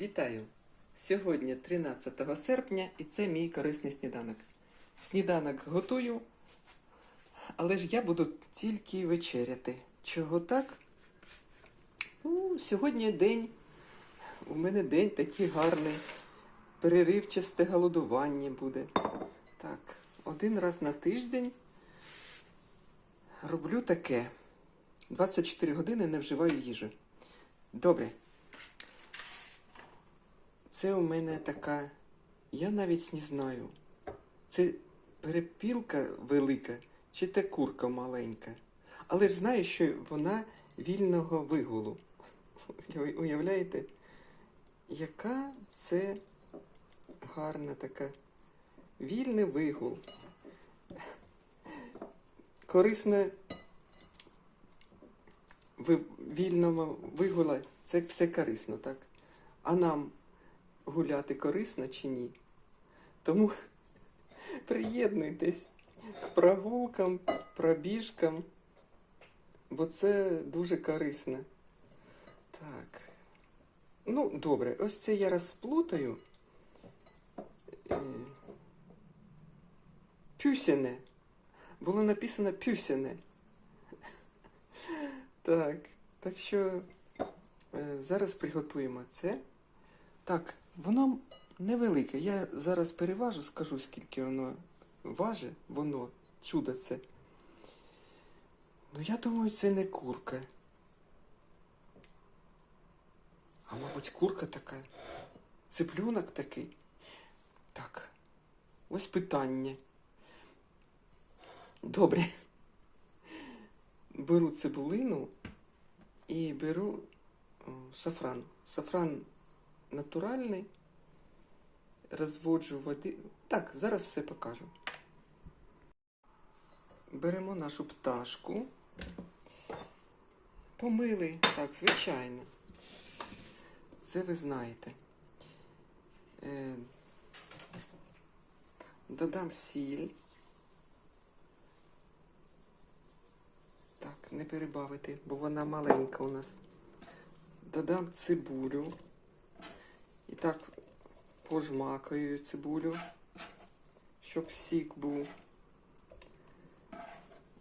Вітаю! Сьогодні 13 серпня і це мій корисний сніданок. Сніданок готую, але ж я буду тільки вечеряти. Чого так? Ну, сьогодні день. У мене день такий гарний. Переривчасте голодування буде. Так, один раз на тиждень роблю таке. 24 години не вживаю їжі. Добре. Це у мене така. Я навіть не знаю. Це перепілка велика чи те курка маленька. Але ж знаю, що вона вільного вигулу. Ви Уявляєте, яка це гарна така. Вільний вигул. Корисне вільного вигула це все корисно, так? А нам гуляти корисно чи ні? Тому приєднуйтесь к прогулкам, пробіжкам, бо це дуже корисно. Так. Ну, добре, ось це я розплутаю. Е, Пюсяне. Було написано пюсяне. Так, так що е, зараз приготуємо це. Так, воно невелике. Я зараз переважу, скажу, скільки воно важить, воно, чудо це. Ну, я думаю, це не курка. А мабуть, курка така. Цеплюнок такий. Так. Ось питання. Добре. Беру цибулину і беру шафран. Шафран натуральний. Розводжу води. Так, зараз все покажу. Беремо нашу пташку. Помили, так, звичайно. Це ви знаєте. Е, додам сіль. Так, не перебавити, бо вона маленька у нас. Додам цибулю. І так пожмакаю цибулю, щоб сік був.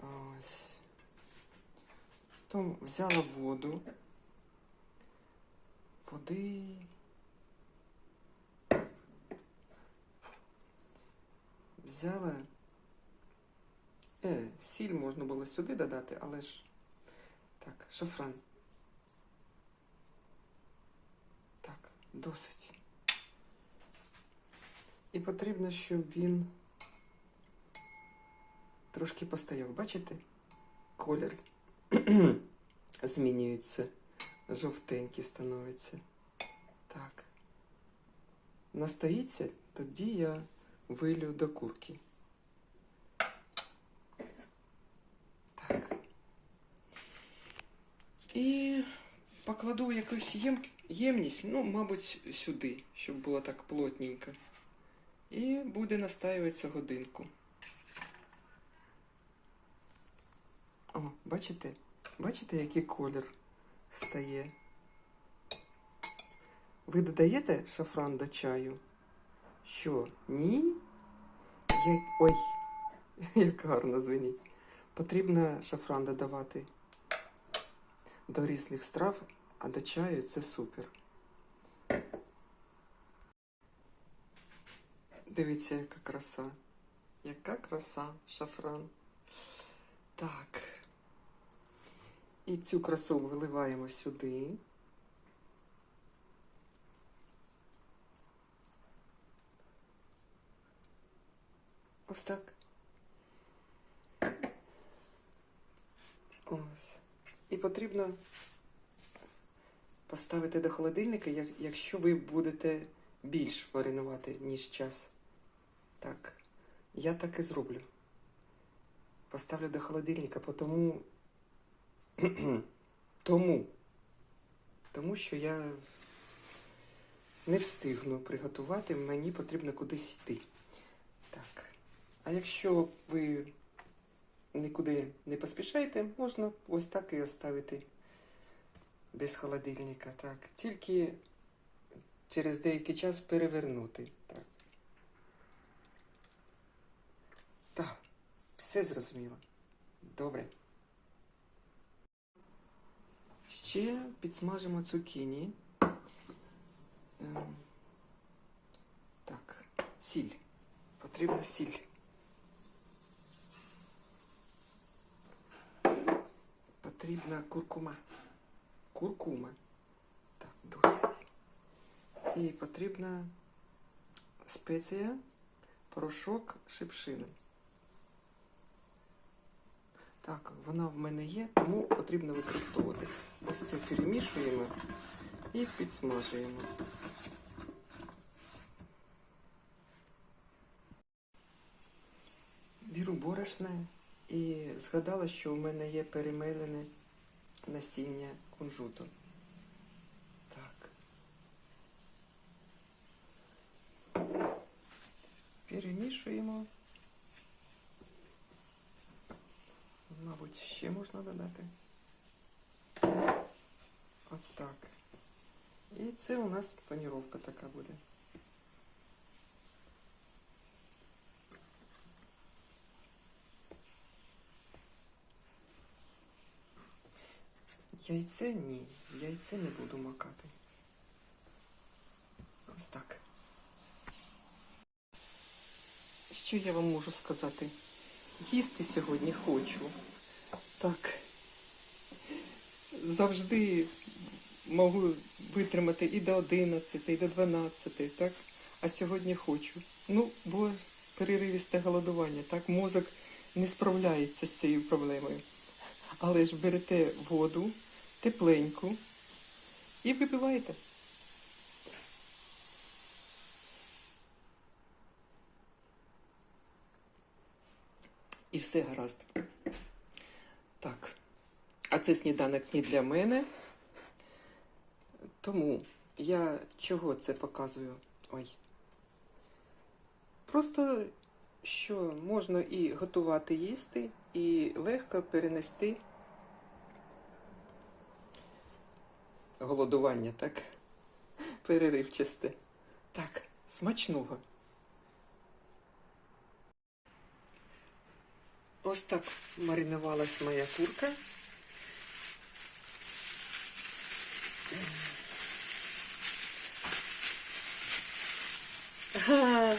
Ось. Потім взяла воду. Води. Взяла. Е, сіль можна було сюди додати, але ж. Так, шафран. Так, досить. І потрібно, щоб він трошки постояв. Бачите? Колір змінюється. Жовтенький становиться. Так. Настоїться, тоді я вилю до курки. Так. І покладу якусь єм... ємність, ну, мабуть, сюди, щоб було так плотненько. І буде настаюватися годинку. О, бачите? Бачите, який колір стає? Ви додаєте шафран до чаю? Що? Ні? Я... Ой, як гарно звеніть. Потрібно шафран додавати до різних страв, а до чаю це супер. Дивіться, яка краса. Яка краса, шафран. Так. І цю красу виливаємо сюди. Ось так. Ось. І потрібно поставити до холодильника, якщо ви будете більш маринувати, ніж час. Так, я так і зроблю. Поставлю до холодильника, тому. тому. Тому що я не встигну приготувати, мені потрібно кудись йти. Так. А якщо ви нікуди не поспішаєте, можна ось так і оставити без холодильника. Так. Тільки через деякий час перевернути. Так. Так, все зрозуміло. Добре. Ще підсмажимо цукіні. Ем, Так, сіль. Потрібна сіль. Потрібна куркума. Куркума. Так, досить. І потрібна спеція, порошок шипшини. Так, вона в мене є, тому потрібно використовувати. Ось це перемішуємо і підсмажуємо. Беру борошне і згадала, що у мене є перемелене насіння кунжуту. Так. Перемішуємо. Мабуть, ще можна додати. Ось так. І це у нас паніровка така буде. Яйце ні. Яйце не буду макати. Ось так. Що я вам можу сказати? Їсти сьогодні хочу. Так. Завжди можу витримати і до 11, і до 12, так? А сьогодні хочу. Ну, бо переривісте голодування, так? Мозок не справляється з цією проблемою. Але ж берете воду тепленьку і випиваєте. І все гаразд. Так. А це сніданок не для мене. Тому я чого це показую? Ой. Просто що можна і готувати їсти, і легко перенести голодування, так? Переривчасте. Так, смачного. Ось так маринувалась моя курка. Ага.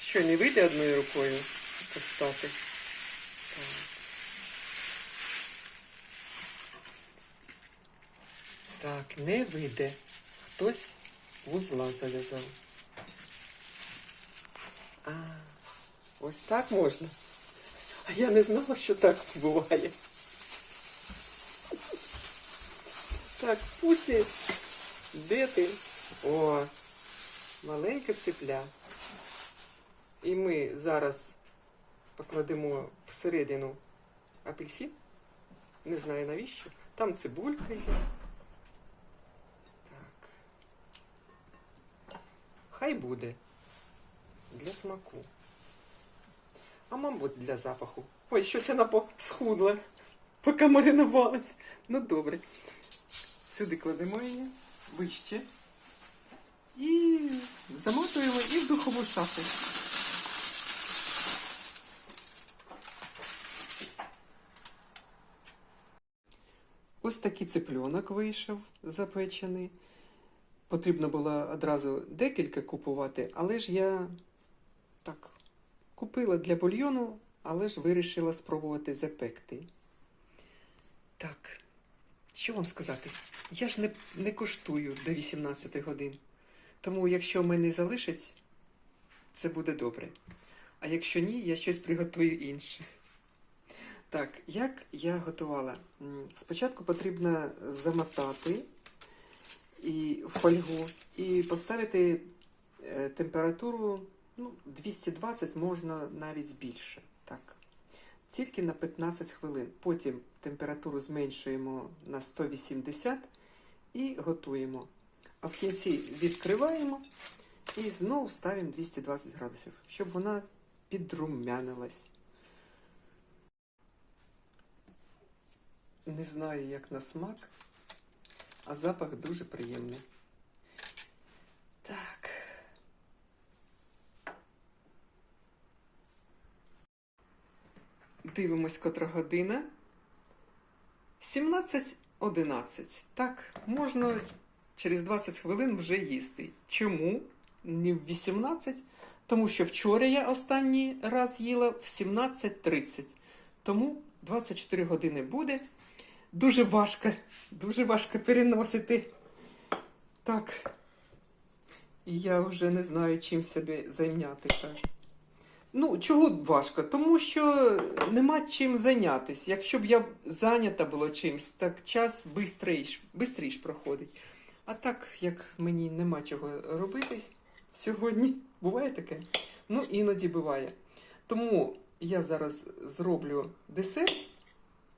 Що, не вийде одною рукою постати? Так. Не вийде. Хтось вузла зав'язав. А, ось так можна. А я не знала, що так буває. Так, Пусі, де ти? О, маленька цепля. І ми зараз покладемо всередину апельсин. Не знаю навіщо. Там цибулька є. Хай буде. Для смаку. А мабуть, для запаху. Ой, щось вона схудла, поки маринувалась. Ну добре. Сюди кладемо її вище. І замотуємо і в духову шафу. Ось такий цыпленок вийшов запечений. Потрібно було одразу декілька купувати, але ж я так купила для бульйону, але ж вирішила спробувати запекти. Так, що вам сказати? Я ж не, не коштую до 18 годин. Тому, якщо в мене залишить, це буде добре. А якщо ні, я щось приготую інше. Так, як я готувала? Спочатку потрібно замотати і фольгу і поставити е, температуру ну, 220, можна навіть більше. Так. Тільки на 15 хвилин. Потім температуру зменшуємо на 180 і готуємо. А в кінці відкриваємо і знову ставимо 220 градусів, щоб вона підрумянилась. Не знаю, як на смак, а запах дуже приємний. Так. Дивимось, котра година. 17.11. Так, можна через 20 хвилин вже їсти. Чому? Не в 18, тому що вчора я останній раз їла в 17.30. Тому 24 години буде. Дуже важко, дуже важко переносити. Так. І я вже не знаю, чим себе зайнятися. Ну, чого важко? Тому що нема чим зайнятися. Якщо б я зайнята була чимось, так час бистріш проходить. А так, як мені нема чого робити сьогодні, буває таке? Ну, іноді буває. Тому я зараз зроблю десерт,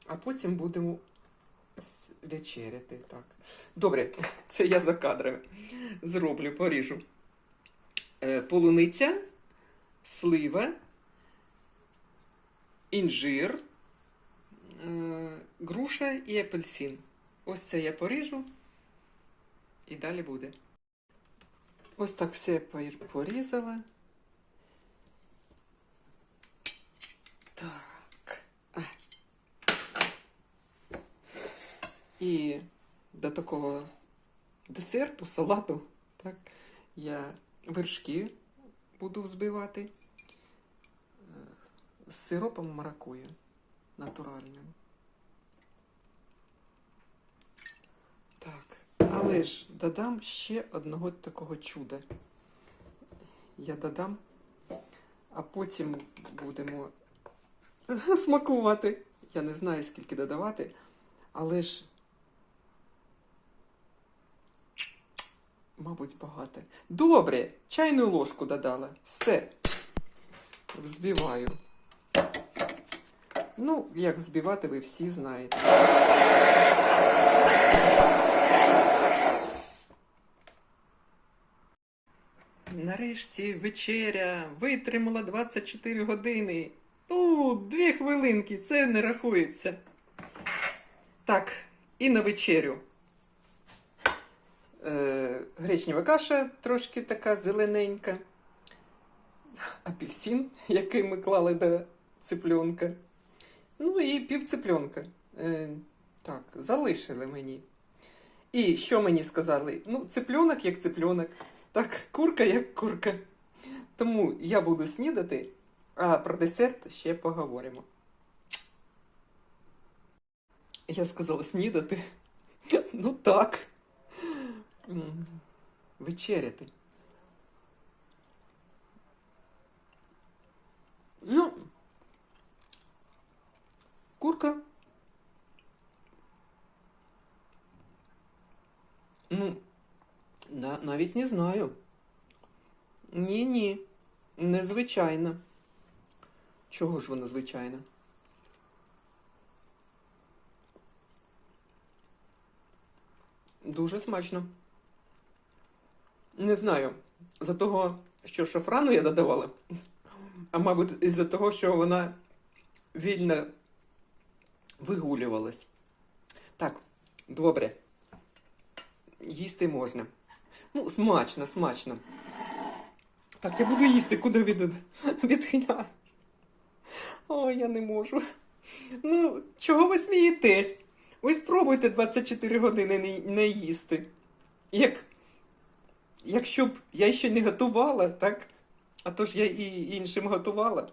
а потім будемо вечеряти. Так. Добре, це я за кадрами зроблю, поріжу. Е, полуниця, слива, інжир, е, груша і апельсин. Ось це я поріжу і далі буде. Ось так все порізала. Так. А. І до такого десерту, салату, так, я вершки буду взбивати е, з сиропом маракуя натуральним. Так, але ж додам ще одного такого чуда. Я додам, а потім будемо смакувати. Я не знаю, скільки додавати, але ж Мабуть, багато. Добре, чайну ложку додала. Все. Взбиваю. Ну, як взбивати, ви всі знаєте. Нарешті вечеря витримала 24 години. Ну, дві хвилинки, це не рахується. Так, і на вечерю. Е, гречнева каша трошки така зелененька. Апельсин, який ми клали до цыпленка. Ну і пів цыпленка. Е, так, залишили мені. І що мені сказали? Ну, цыпленок як цыпленок, так, курка як курка. Тому я буду снідати, а про десерт ще поговоримо. Я сказала снідати. Ну так. Вечеряти. Ну, курка. Ну, на, навіть не знаю. Ні-ні, незвичайно. Чого ж вона звичайна? Дуже смачно. Не знаю, за того, що шафрану я додавала, а мабуть, із-за того, що вона вільно вигулювалась. Так, добре. Їсти можна. Ну, смачно, смачно. Так, я буду їсти, куди від... відхиляю. Ой, я не можу. Ну, чого ви смієтесь? Ви спробуйте 24 години не їсти. Як, якщо б я ще не готувала, так? А то ж я і іншим готувала.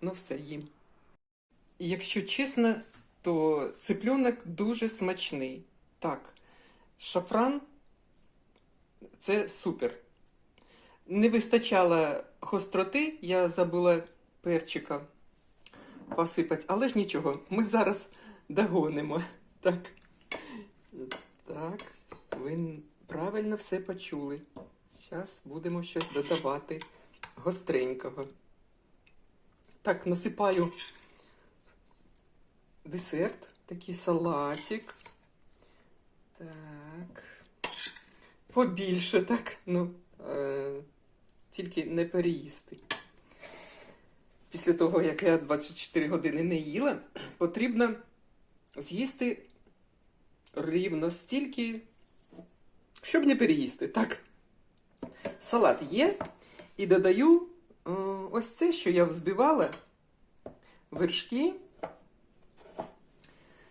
Ну, все, їм. Якщо чесно, то цыпленок дуже смачний. Так, шафран це супер. Не вистачало гостроти, я забула перчика посипати, але ж нічого, ми зараз догонимо. Так. Так, ви правильно все почули. Зараз будемо щось додавати гостренького. Так, насипаю десерт, такий салатик. Так. Побільше, так. Ну, е, тільки не переїсти. Після того, як я 24 години не їла, потрібно з'їсти рівно стільки, щоб не переїсти. Так. Салат є. І додаю ось це, що я взбивала вершки,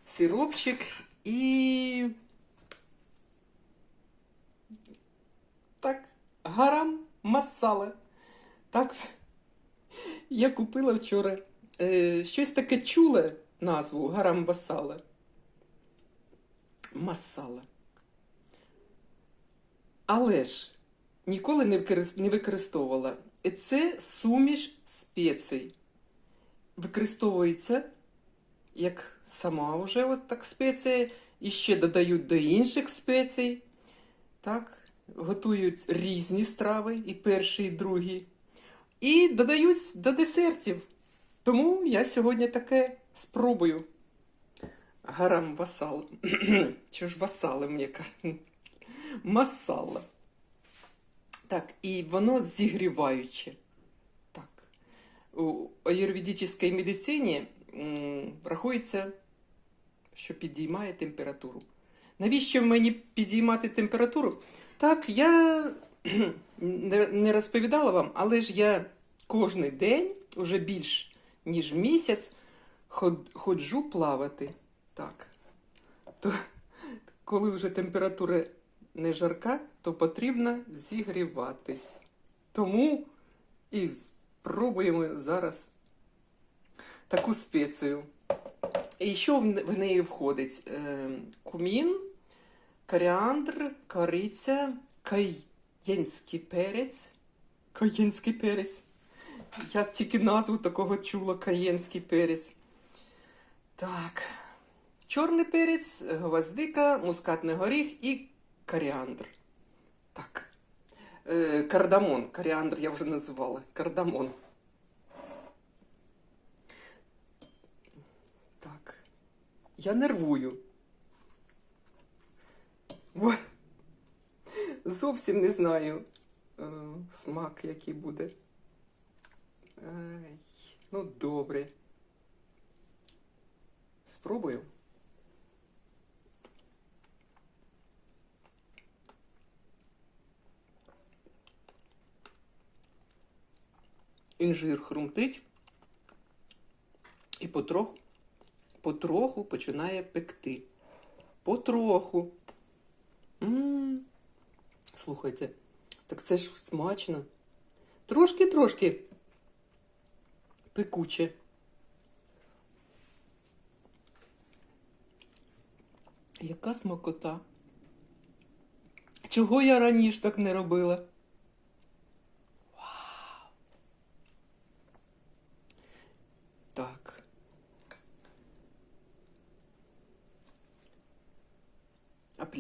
сиропчик і. Так, гарам масала. Так, я купила вчора е, щось таке чуле назву гарам масала. Масала. Але ж ніколи не використовувала. Це суміш спецій. Використовується як сама вже от так спеція, і ще додають до інших спецій. Так, готують різні страви, і перші, і другі. І додають до десертів. Тому я сьогодні таке спробую. Гарам васал. Чого ж васали мені кажуть? Масала. Так, і воно зігріваюче. Так. У аюрведичній медицині м, рахується, що підіймає температуру. Навіщо мені підіймати температуру? Так, я не розповідала вам, але ж я кожен день, уже більш ніж місяць, ходжу плавати. Так. То, коли вже температура не жарка, то потрібно зігріватись. Тому і спробуємо зараз таку спецію. І що в неї входить? Е, Кумін, коріандр, кориця, каєнський перець. Каєнський перець. Я тільки назву такого чула каєнський перець. Так. Чорний перець, гвоздика, мускатний горіх і коріандр. Так. Е, кардамон. Коріандр я вже називала. Кардамон. Так. Я нервую. Зовсім не знаю е, смак, який буде. Ай, ну, добре. Спробую. Інжир хрумтить і потроху, потроху починає пекти. Потроху. м Слухайте, так це ж смачно. Трошки-трошки пекуче. Яка смакота? Чого я раніше так не робила? Вау! Так.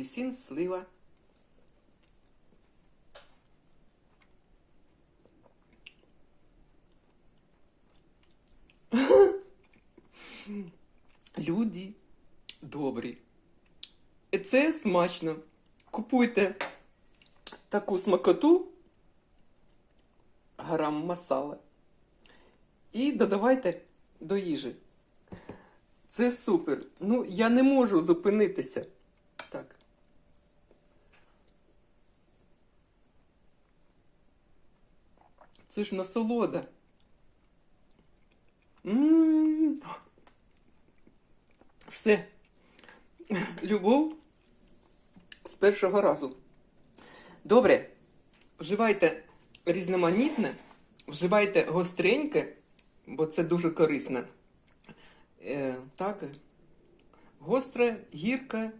Апельсин, слива. Люди добрі. І це смачно. Купуйте таку смакоту, грам масала, і додавайте до їжі. Це супер. Ну, я не можу зупинитися. Так. Це ж насолода. Все. Любов з першого разу. Добре. Вживайте різноманітне, вживайте гостреньке, бо це дуже корисно. Е, так, гостре, гірке,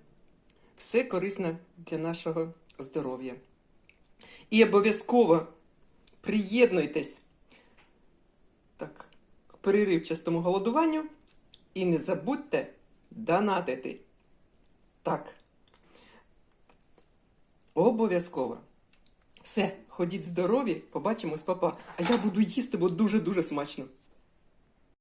все корисне для нашого здоров'я. І обов'язково приєднуйтесь так, к переривчастому голодуванню і не забудьте донатити. Так. Обов'язково. Все, ходіть здорові, побачимось, папа. А я буду їсти, бо дуже-дуже смачно.